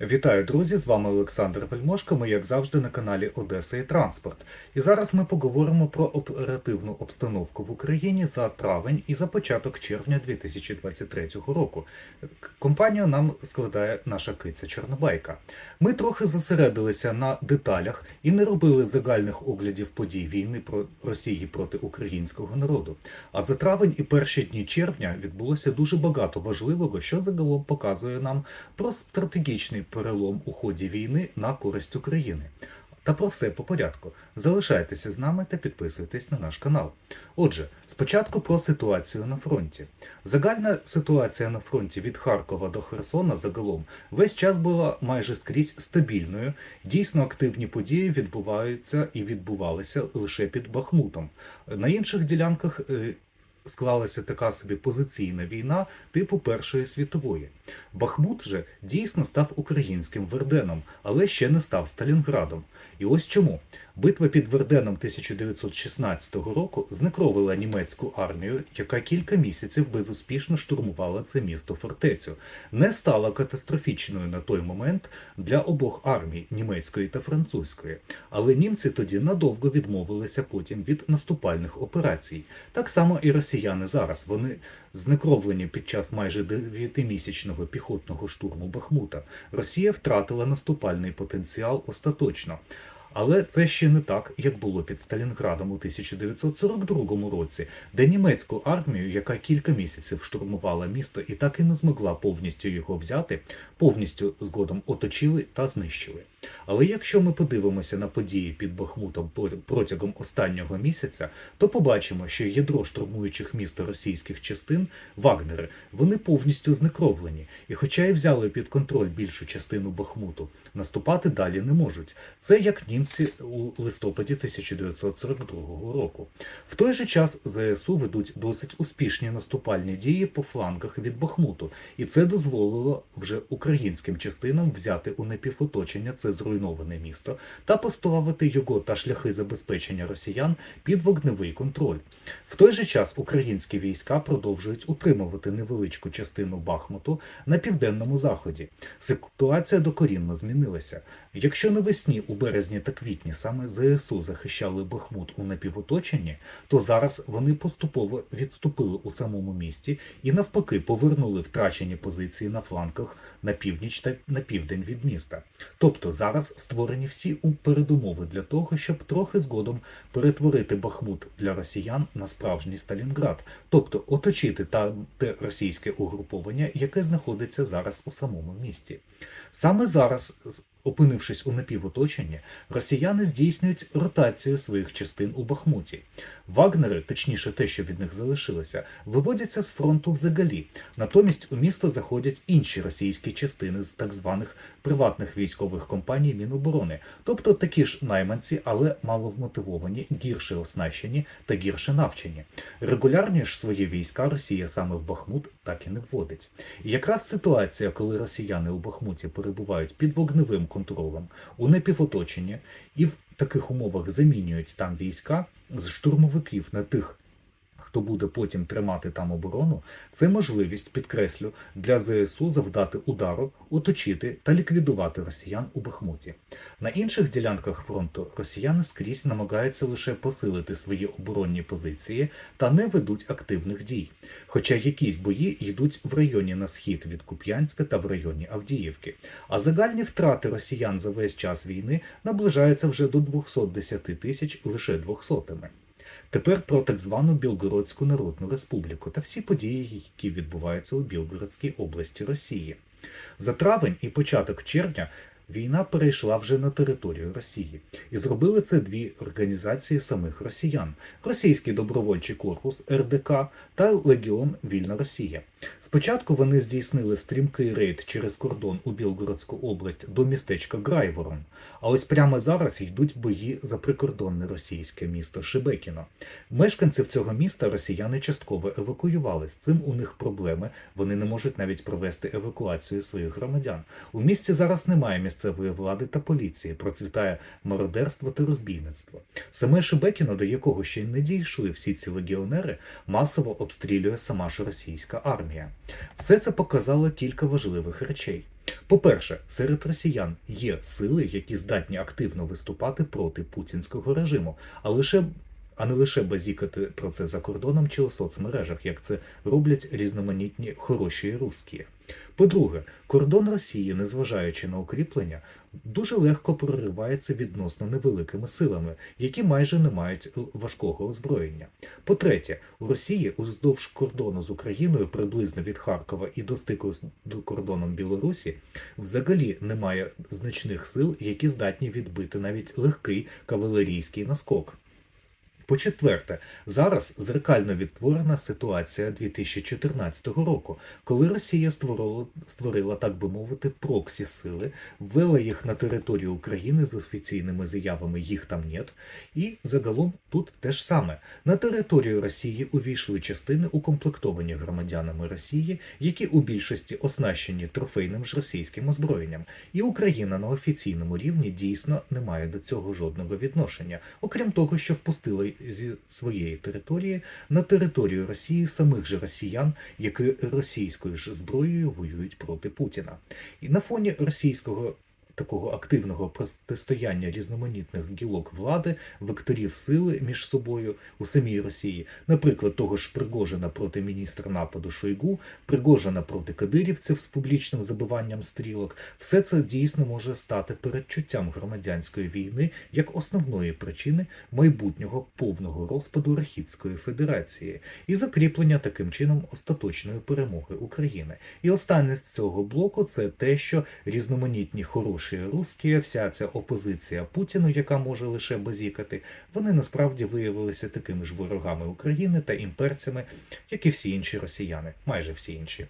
Вітаю, друзі! З вами Олександр Вельмошко. Ми, як завжди, на каналі Одеса і Транспорт. І зараз ми поговоримо про оперативну обстановку в Україні за травень і за початок червня 2023 року. Компанію нам складає наша киця Чорнобайка. Ми трохи зосередилися на деталях і не робили загальних оглядів подій війни про Росії проти українського народу. А за травень і перші дні червня відбулося дуже багато важливого, що загалом показує нам про стратегічний перелом у ході війни на користь України. Та про все по порядку. Залишайтеся з нами та підписуйтесь на наш канал. Отже, спочатку про ситуацію на фронті. Загальна ситуація на фронті від Харкова до Херсона загалом весь час була майже скрізь стабільною. Дійсно активні події відбуваються і відбувалися лише під Бахмутом. На інших ділянках е, склалася така собі позиційна війна типу Першої світової. Бахмут же дійсно став українським Верденом, але ще не став Сталінградом. І ось чому. Битва під Верденом 1916 року знекровила німецьку армію, яка кілька місяців безуспішно штурмувала це місто фортецю. Не стала катастрофічною на той момент для обох армій німецької та французької. Але німці тоді надовго відмовилися потім від наступальних операцій. Так само і росіяни зараз. Вони знекровлені під час майже дев'ятимісячного піхотного штурму Бахмута. Росія втратила наступальний потенціал остаточно. Але це ще не так, як було під Сталінградом у 1942 році, де німецьку армію, яка кілька місяців штурмувала місто і так і не змогла повністю його взяти, повністю згодом оточили та знищили. Але якщо ми подивимося на події під Бахмутом протягом останнього місяця, то побачимо, що ядро штурмуючих місто російських частин Вагнери вони повністю знекровлені, і хоча й взяли під контроль більшу частину Бахмуту, наступати далі не можуть. Це як німці у листопаді 1942 року. В той же час ЗСУ ведуть досить успішні наступальні дії по флангах від Бахмуту, і це дозволило вже українським частинам взяти у напівоточення це зруйноване місто та поставити його та шляхи забезпечення росіян під вогневий контроль. В той же час українські війська продовжують утримувати невеличку частину Бахмуту на південному заході. Ситуація докорінно змінилася. Якщо навесні у березні та квітні саме ЗСУ захищали Бахмут у напівоточенні, то зараз вони поступово відступили у самому місті і навпаки повернули втрачені позиції на флангах на північ та на південь від міста. Тобто зараз створені всі передумови для того, щоб трохи згодом перетворити Бахмут для росіян на справжній Сталінград, тобто оточити та те російське угруповання, яке знаходиться зараз у самому місті. Саме зараз, опинившись у напівоточенні, росіяни здійснюють ротацію своїх частин у Бахмуті. Вагнери, точніше те, що від них залишилося, виводяться з фронту взагалі. Натомість у місто заходять інші російські частини з так званих приватних військових компаній Міноборони, тобто такі ж найманці, але мало вмотивовані, гірше оснащені та гірше навчені. Регулярні ж свої війська Росія саме в Бахмут так і не вводить. І якраз ситуація, коли росіяни у Бахмуті перебувають під вогневим контролем, у напівоточенні і в таких умовах замінюють там війська з штурмовиків на тих. Хто буде потім тримати там оборону, це можливість, підкреслю, для ЗСУ завдати удару, оточити та ліквідувати росіян у Бахмуті. На інших ділянках фронту росіяни скрізь намагаються лише посилити свої оборонні позиції та не ведуть активних дій. Хоча якісь бої йдуть в районі на схід від Куп'янська та в районі Авдіївки. А загальні втрати росіян за весь час війни наближаються вже до 210 тисяч лише двохсотими. Тепер про так звану Білгородську Народну Республіку та всі події, які відбуваються у Білгородській області Росії. За травень і початок червня війна перейшла вже на територію Росії, і зробили це дві організації самих росіян: Російський добровольчий корпус РДК та Легіон Вільна Росія. Спочатку вони здійснили стрімкий рейд через кордон у Білгородську область до містечка Грайворон. А ось прямо зараз йдуть бої за прикордонне російське місто Шебекіно. Мешканців цього міста росіяни частково евакуювали. З цим у них проблеми. Вони не можуть навіть провести евакуацію своїх громадян. У місті зараз немає місцевої влади та поліції. Процвітає мародерство та розбійництво. Саме Шебекіно, до якого ще й не дійшли всі ці легіонери, масово обстрілює сама ж російська армія. Все це показало кілька важливих речей. По-перше, серед росіян є сили, які здатні активно виступати проти путінського режиму, а лише а не лише базікати про це за кордоном чи у соцмережах, як це роблять різноманітні хороші русські. По-друге, кордон Росії, незважаючи на укріплення, дуже легко проривається відносно невеликими силами, які майже не мають важкого озброєння. По-третє, у Росії уздовж кордону з Україною, приблизно від Харкова і до стику з до кордоном Білорусі, взагалі немає значних сил, які здатні відбити навіть легкий кавалерійський наскок. По-четверте, зараз зеркально відтворена ситуація 2014 року, коли Росія створила, створила, так би мовити, проксі сили, ввела їх на територію України з офіційними заявами їх там нет. І загалом тут те ж саме. На територію Росії увійшли частини, укомплектовані громадянами Росії, які у більшості оснащені трофейним ж російським озброєнням. І Україна на офіційному рівні дійсно не має до цього жодного відношення, окрім того, що впустила зі своєї території на територію Росії самих же росіян, які російською ж зброєю воюють проти Путіна. І на фоні російського такого активного протистояння різноманітних гілок влади, векторів сили між собою у самій Росії, наприклад, того ж Пригожина проти міністра нападу Шойгу, Пригожина проти кадирівців з публічним забиванням стрілок, все це дійсно може стати передчуттям громадянської війни як основної причини майбутнього повного розпаду Рахідської Федерації і закріплення таким чином остаточної перемоги України. І останнє з цього блоку це те, що різноманітні хороші хороші русські, вся ця опозиція Путіну, яка може лише базікати, вони насправді виявилися такими ж ворогами України та імперцями, як і всі інші росіяни, майже всі інші.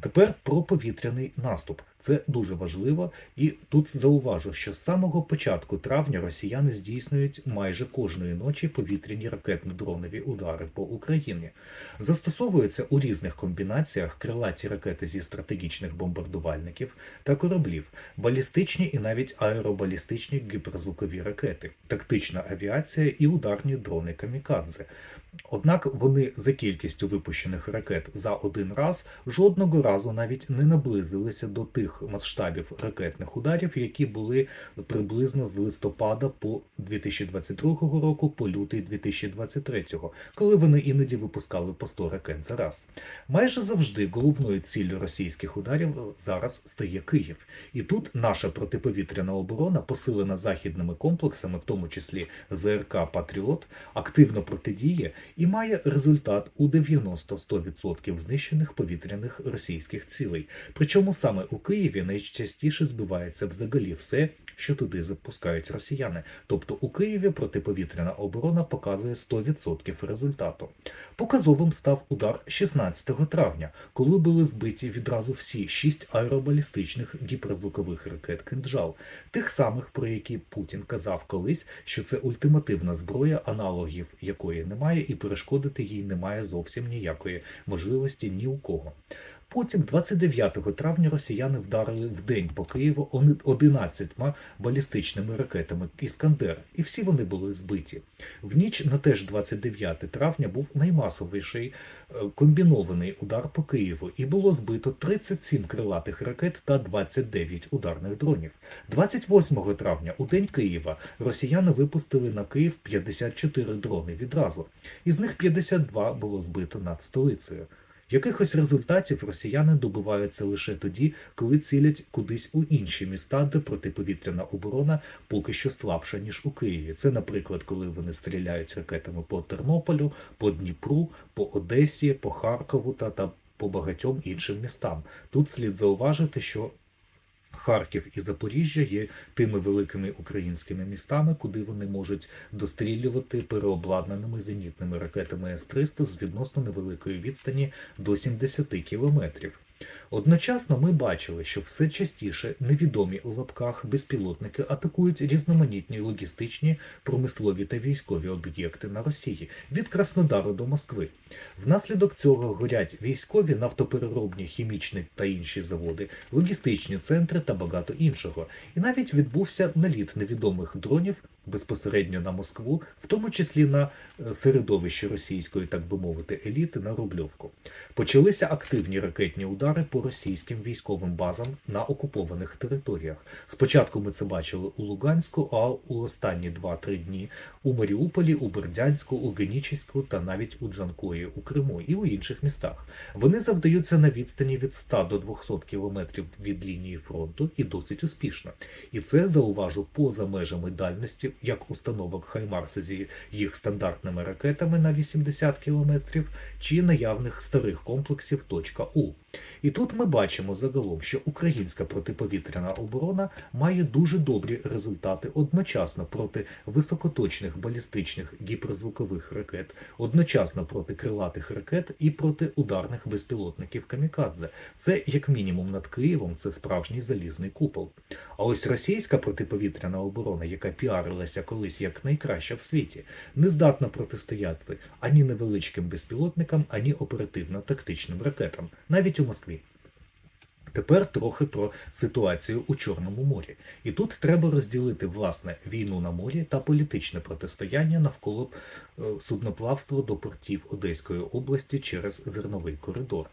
Тепер про повітряний наступ. Це дуже важливо, і тут зауважу, що з самого початку травня росіяни здійснюють майже кожної ночі повітряні ракетно-дронові удари по Україні. Застосовуються у різних комбінаціях крилаті ракети зі стратегічних бомбардувальників та кораблів, балістичні і навіть аеробалістичні гіперзвукові ракети, тактична авіація і ударні дрони камікадзе. Однак вони за кількістю випущених ракет за один раз жодного разу навіть не наблизилися до тих масштабів ракетних ударів, які були приблизно з листопада по 2022 року по лютий 2023, коли вони іноді випускали по 100 ракет за раз. Майже завжди головною ціллю російських ударів зараз стає Київ, і тут наша протиповітряна оборона, посилена західними комплексами, в тому числі ЗРК Патріот, активно протидіє і має результат у 90-100% знищених повітряних російських цілей. Причому саме у Києві найчастіше збивається взагалі все, що туди запускають росіяни. Тобто у Києві протиповітряна оборона показує 100% результату. Показовим став удар 16 травня, коли були збиті відразу всі шість аеробалістичних гіперзвукових ракет «Кинджал», тих самих, про які Путін казав колись, що це ультимативна зброя, аналогів якої немає, і перешкодити їй немає зовсім ніякої можливості ні у кого. Потім, 29 травня, росіяни вдарили в день по Києву 11 балістичними ракетами Іскандер, і всі вони були збиті. В ніч на теж 29 травня був наймасовіший е, комбінований удар по Києву, і було збито 37 крилатих ракет та 29 ударних дронів. 28 травня, у день Києва, росіяни випустили на Київ 54 дрони відразу, із них 52 було збито над столицею. Якихось результатів росіяни добиваються лише тоді, коли цілять кудись у інші міста, де протиповітряна оборона поки що слабша ніж у Києві. Це, наприклад, коли вони стріляють ракетами по Тернополю, по Дніпру, по Одесі, по Харкову та, та по багатьом іншим містам. Тут слід зауважити, що Харків і Запоріжжя є тими великими українськими містами, куди вони можуть дострілювати переобладнаними зенітними ракетами С-300 з відносно невеликої відстані до 70 кілометрів. Одночасно ми бачили, що все частіше невідомі у лапках безпілотники атакують різноманітні логістичні, промислові та військові об'єкти на Росії від Краснодару до Москви. Внаслідок цього горять військові, нафтопереробні, хімічні та інші заводи, логістичні центри та багато іншого. І навіть відбувся наліт невідомих дронів безпосередньо на Москву, в тому числі на е, середовище російської, так би мовити, еліти на Рубльовку. Почалися активні ракетні удари удари по російським військовим базам на окупованих територіях. Спочатку ми це бачили у Луганську, а у останні 2-3 дні у Маріуполі, у Бердянську, у Генічеську та навіть у Джанкої у Криму і у інших містах. Вони завдаються на відстані від 100 до 200 кілометрів від лінії фронту і досить успішно. І це зауважу поза межами дальності як установок Хаймарса зі їх стандартними ракетами на 80 кілометрів чи наявних старих комплексів «Точка «У». І тут ми бачимо загалом, що українська протиповітряна оборона має дуже добрі результати одночасно проти високоточних балістичних гіперзвукових ракет, одночасно проти крилатих ракет і проти ударних безпілотників камікадзе. Це як мінімум над Києвом, це справжній залізний купол. А ось російська протиповітряна оборона, яка піарилася колись як найкраща в світі, не здатна протистояти ані невеличким безпілотникам, ані оперативно-тактичним ракетам, навіть у Москві. Тепер трохи про ситуацію у Чорному морі. І тут треба розділити власне війну на морі та політичне протистояння навколо е, судноплавства до портів Одеської області через зерновий коридор.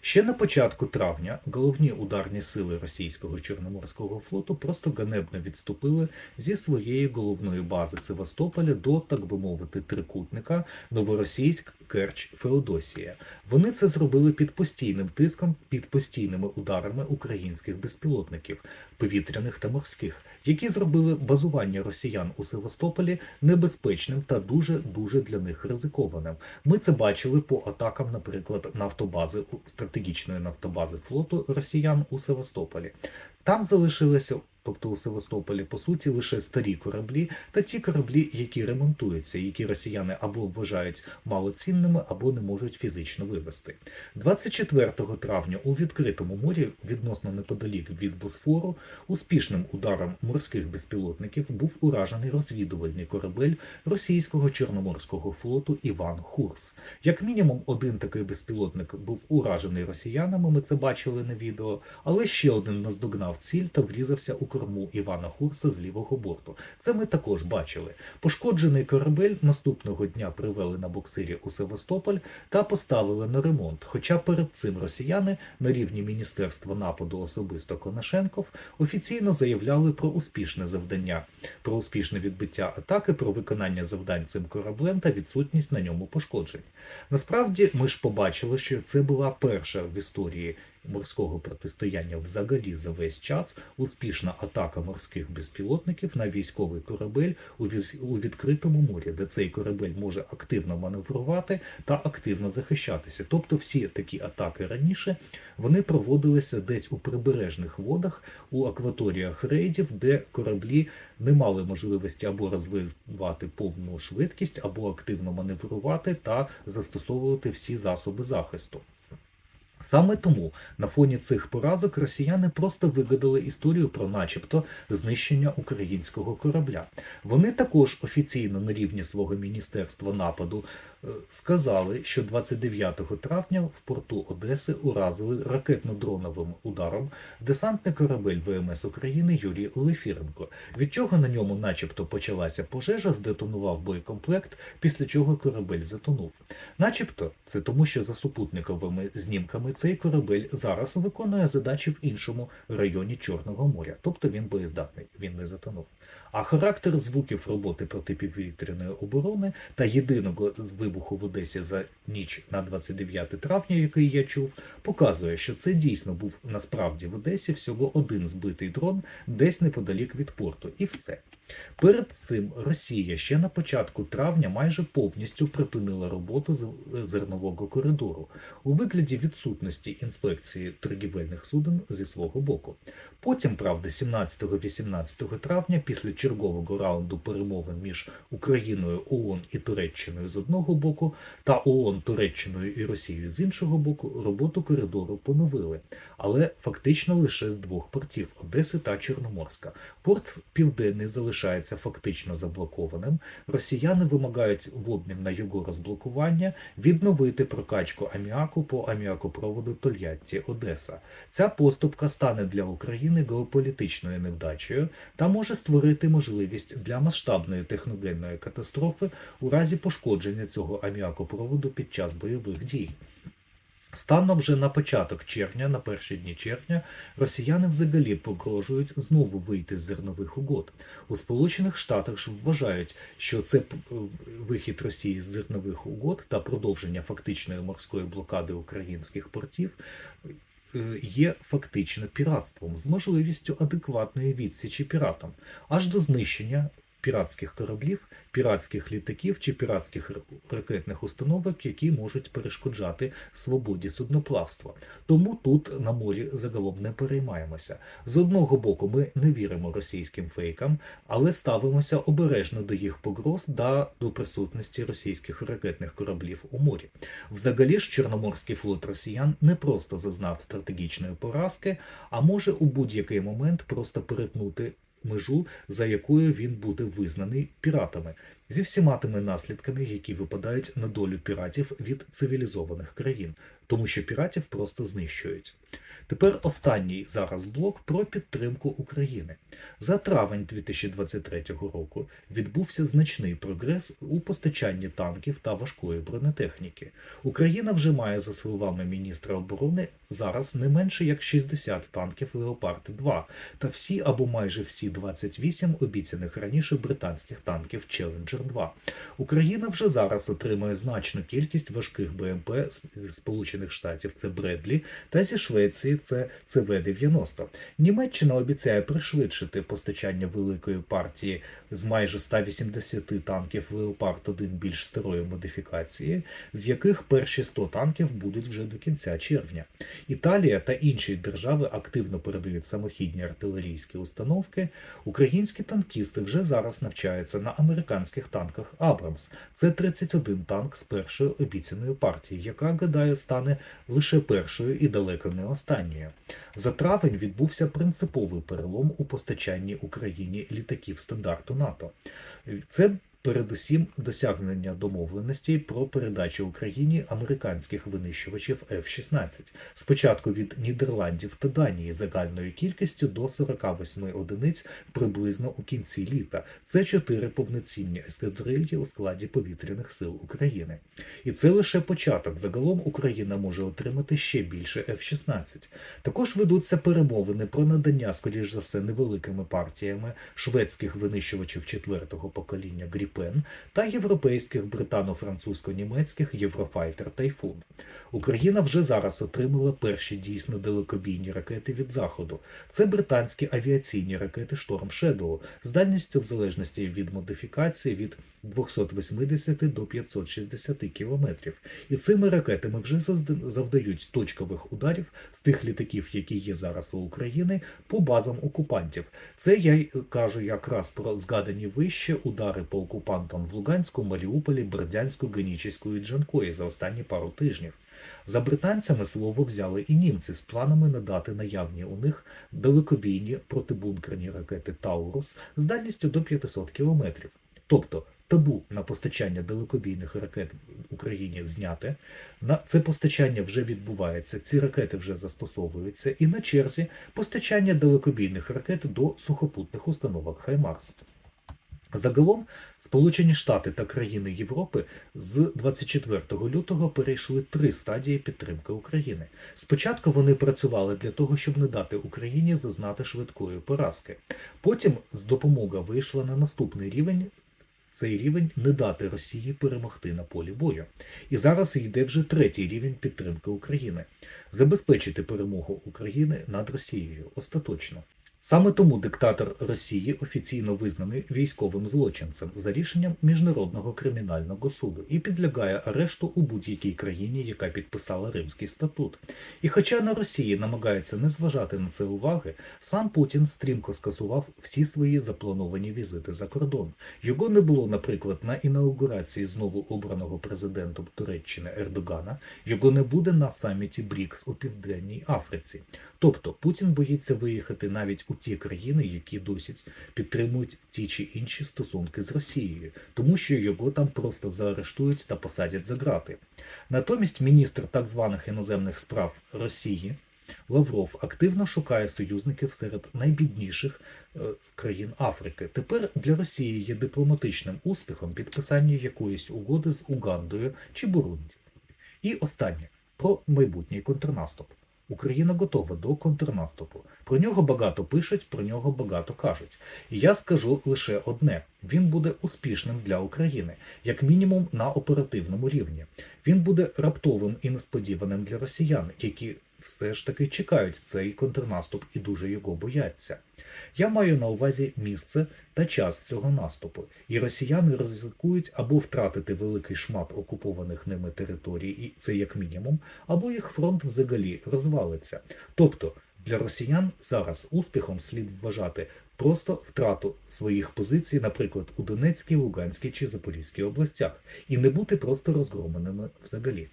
Ще на початку травня головні ударні сили російського чорноморського флоту просто ганебно відступили зі своєї головної бази Севастополя до, так би мовити, трикутника Новоросійськ, Керч, Феодосія. Вони це зробили під постійним тиском, під постійними ударами українських безпілотників, повітряних та морських, які зробили базування росіян у Севастополі небезпечним та дуже дуже для них ризикованим. Ми це бачили по атакам, наприклад, нафтобази стратегічної нафтобази флоту росіян у Севастополі. Там залишилися. Тобто у Севастополі, по суті, лише старі кораблі та ті кораблі, які ремонтуються, які росіяни або вважають малоцінними, або не можуть фізично вивести. 24 травня у відкритому морі, відносно неподалік від Босфору, успішним ударом морських безпілотників був уражений розвідувальний корабель російського чорноморського флоту Іван Хурс. Як мінімум, один такий безпілотник був уражений росіянами. Ми це бачили на відео, але ще один наздогнав ціль та врізався у корму Івана Хурса з лівого борту. Це ми також бачили. Пошкоджений корабель наступного дня привели на буксирі у Севастополь та поставили на ремонт. Хоча перед цим росіяни на рівні Міністерства нападу особисто Конашенков офіційно заявляли про успішне завдання, про успішне відбиття атаки, про виконання завдань цим кораблем та відсутність на ньому пошкоджень. Насправді, ми ж побачили, що це була перша в історії морського протистояння взагалі за весь час успішна атака морських безпілотників на військовий корабель у у відкритому морі, де цей корабель може активно маневрувати та активно захищатися. Тобто, всі такі атаки раніше вони проводилися десь у прибережних водах, у акваторіях рейдів, де кораблі не мали можливості або розвивати повну швидкість, або активно маневрувати та застосовувати всі засоби захисту. Саме тому на фоні цих поразок росіяни просто вигадали історію про, начебто, знищення українського корабля. Вони також офіційно на рівні свого міністерства нападу е, сказали, що 29 травня в порту Одеси уразили ракетно-дроновим ударом десантний корабель ВМС України Юрій Олефіренко, від чого на ньому, начебто, почалася пожежа, здетонував боєкомплект, після чого корабель затонув. Начебто, це тому, що за супутниковими знімками цей корабель зараз виконує задачі в іншому районі Чорного моря, тобто він боєздатний, він не затонув. А характер звуків роботи протиповітряної оборони та єдиного з вибуху в Одесі за ніч на 29 травня, який я чув, показує, що це дійсно був насправді в Одесі всього один збитий дрон десь неподалік від порту, і все. Перед цим Росія ще на початку травня майже повністю припинила роботу з зернового коридору у вигляді відсутності інспекції торгівельних суден зі свого боку. Потім, правда, 17-18 травня, після чергового раунду перемовин між Україною, ООН і Туреччиною з одного боку та ООН, Туреччиною і Росією з іншого боку, роботу коридору поновили, але фактично лише з двох портів Одеси та Чорноморська. Порт Південний залишається фактично заблокованим. Росіяни вимагають в обмін на його розблокування відновити прокачку аміаку по аміакопроводу Тольятті Одеса. Ця поступка стане для України геополітичною невдачею та може створити можливість для масштабної техногенної катастрофи у разі пошкодження цього аміакопроводу під час бойових дій. Станом вже на початок червня, на перші дні червня, росіяни взагалі погрожують знову вийти з зернових угод. У Сполучених Штатах ж вважають, що це вихід Росії з зернових угод та продовження фактичної морської блокади українських портів. е, Є фактично піратством з можливістю адекватної відсічі піратам аж до знищення піратських кораблів, піратських літаків чи піратських ракетних установок, які можуть перешкоджати свободі судноплавства. Тому тут на морі загалом не переймаємося. З одного боку, ми не віримо російським фейкам, але ставимося обережно до їх погроз та до присутності російських ракетних кораблів у морі. Взагалі ж Чорноморський флот росіян не просто зазнав стратегічної поразки, а може у будь-який момент просто перетнути межу, за якою він буде визнаний піратами, зі всіма тими наслідками, які випадають на долю піратів від цивілізованих країн, тому що піратів просто знищують. Тепер останній зараз блок про підтримку України. За травень 2023 року відбувся значний прогрес у постачанні танків та важкої бронетехніки. Україна вже має, за словами міністра оборони, зараз не менше як 60 танків Леопард 2 та всі або майже всі 28 обіцяних раніше британських танків Challenger 2. Україна вже зараз отримує значну кількість важких БМП з Сполучених Штатів це Бредлі, та зі Швеції це ЦВ-90. Німеччина обіцяє пришвидшити постачання великої партії з майже 180 танків Леопард 1 більш старої модифікації, з яких перші 100 танків будуть вже до кінця червня. Італія та інші держави активно передають самохідні артилерійські установки. Українські танкісти вже зараз навчаються на американських танках Абрамс. Це 31 танк з першої обіцяної партії, яка, гадаю, стане лише першою і далеко не останньою. За травень відбувся принциповий перелом у постачанні Україні літаків стандарту НАТО. Це передусім досягнення домовленостей про передачу Україні американських винищувачів F-16, спочатку від Нідерландів та Данії загальною кількістю до 48 одиниць приблизно у кінці літа. Це чотири повноцінні ескадрильї у складі повітряних сил України. І це лише початок. Загалом Україна може отримати ще більше F-16. Також ведуться перемовини про надання, скоріш за все, невеликими партіями шведських винищувачів четвертого покоління Гріпен та європейських британо-французько-німецьких Єврофайтер Тайфун. Україна вже зараз отримала перші дійсно далекобійні ракети від заходу. Це британські авіаційні ракети Шторм Shadow з дальністю в залежності від модифікації від 280 до 560 кілометрів. І цими ракетами вже завдають точкових ударів з тих літаків, які є зараз у України, по базам окупантів. Це я й кажу якраз про згадані вище удари по окупантам в Луганську, Маріуполі, Бердянську, Генічеську і Джанкої за останні пару тижнів. За британцями слово взяли і німці з планами надати наявні у них далекобійні протибункерні ракети Таурус з дальністю до 500 кілометрів. Тобто табу на постачання далекобійних ракет в Україні зняте. На це постачання вже відбувається, ці ракети вже застосовуються, і на черзі постачання далекобійних ракет до сухопутних установок Хаймарс. Загалом Сполучені Штати та країни Європи з 24 лютого перейшли три стадії підтримки України. Спочатку вони працювали для того, щоб не дати Україні зазнати швидкої поразки. Потім з допомога вийшла на наступний рівень. Цей рівень не дати Росії перемогти на полі бою. І зараз йде вже третій рівень підтримки України забезпечити перемогу України над Росією остаточно. Саме тому диктатор Росії офіційно визнаний військовим злочинцем за рішенням Міжнародного кримінального суду і підлягає арешту у будь-якій країні, яка підписала Римський статут. І хоча на Росії намагаються не зважати на це уваги, сам Путін стрімко скасував всі свої заплановані візити за кордон. Його не було, наприклад, на інаугурації знову обраного президентом Туреччини Ердогана, його не буде на саміті БРІКС у Південній Африці. Тобто Путін боїться виїхати навіть у ті країни, які досі підтримують ті чи інші стосунки з Росією, тому що його там просто заарештують та посадять за грати. Натомість міністр так званих іноземних справ Росії Лавров активно шукає союзників серед найбідніших е, країн Африки. Тепер для Росії є дипломатичним успіхом підписання якоїсь угоди з Угандою чи Бурунді. І останнє. про майбутній контрнаступ. Україна готова до контрнаступу. Про нього багато пишуть, про нього багато кажуть. І я скажу лише одне: він буде успішним для України, як мінімум на оперативному рівні. Він буде раптовим і несподіваним для росіян, які все ж таки чекають цей контрнаступ і дуже його бояться. Я маю на увазі місце та час цього наступу, і росіяни ризикують або втратити великий шмат окупованих ними територій, і це як мінімум, або їх фронт взагалі розвалиться. Тобто для росіян зараз успіхом слід вважати просто втрату своїх позицій, наприклад, у Донецькій, Луганській чи Запорізькій областях, і не бути просто розгромленими взагалі.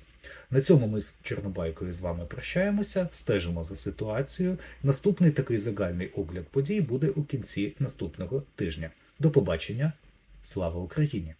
На цьому ми з Чорнобайкою з вами прощаємося, стежимо за ситуацією. Наступний такий загальний огляд подій буде у кінці наступного тижня. До побачення. Слава Україні!